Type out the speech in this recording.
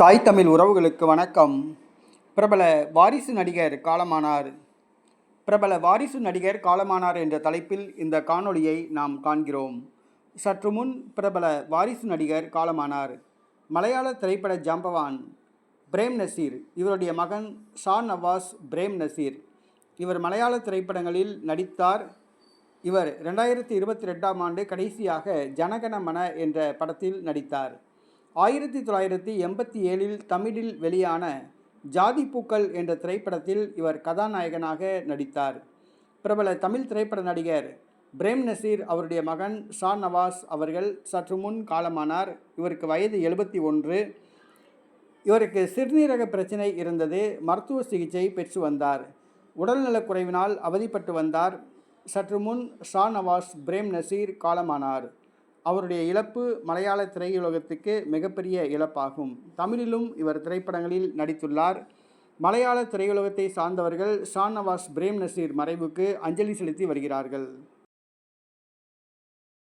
தாய் தமிழ் உறவுகளுக்கு வணக்கம். பிரபல வாரிசு நடிகர் காலமானார். பிரபல வாரிசு நடிகர் காலமானார் என்ற தலைப்பில் இந்த காணொளியை நாம் காண்கிறோம். சற்று முன் பிரபல வாரிசு நடிகர் காலமானார். மலையாள திரைப்பட ஜாம்பவான் பிரேம் நசீர் இவருடைய மகன் ஷா நவாஸ் பிரேம் நசீர். இவர் மலையாள திரைப்படங்களில் நடித்தார். இவர் ரெண்டாயிரத்தி இருபத்தி ரெண்டாம் ஆண்டு கடைசியாக ஜனகணமன என்ற படத்தில் நடித்தார். ஆயிரத்தி தொள்ளாயிரத்தி எண்பத்தி ஏழில் தமிழில் வெளியான ஜாதி பூக்கள் என்ற திரைப்படத்தில் இவர் கதாநாயகனாக நடித்தார். பிரபல தமிழ் திரைப்பட நடிகர் பிரேம் நசீர் அவருடைய மகன் ஷா நவாஸ் அவர்கள் சற்று முன் காலமானார். இவருக்கு வயது எழுபத்தி ஒன்று. இவருக்கு சிறுநீரக பிரச்சனை இருந்தது. மருத்துவ சிகிச்சை பெற்று வந்தார். உடல்நலக் குறைவினால் அவதிப்பட்டு வந்தார். சற்று முன் ஷா நவாஸ் பிரேம் நசீர் காலமானார். அவருடைய இழப்பு மலையாள திரையுலகத்துக்கு மிகப்பெரிய இழப்பாகும். தமிழிலும் இவர் திரைப்படங்களில் நடித்துள்ளார். மலையாள திரையுலகத்தை சார்ந்தவர்கள் ஷான் நவாஸ் பிரேம் நசீர் மறைவுக்கு அஞ்சலி செலுத்தி வருகிறார்கள்.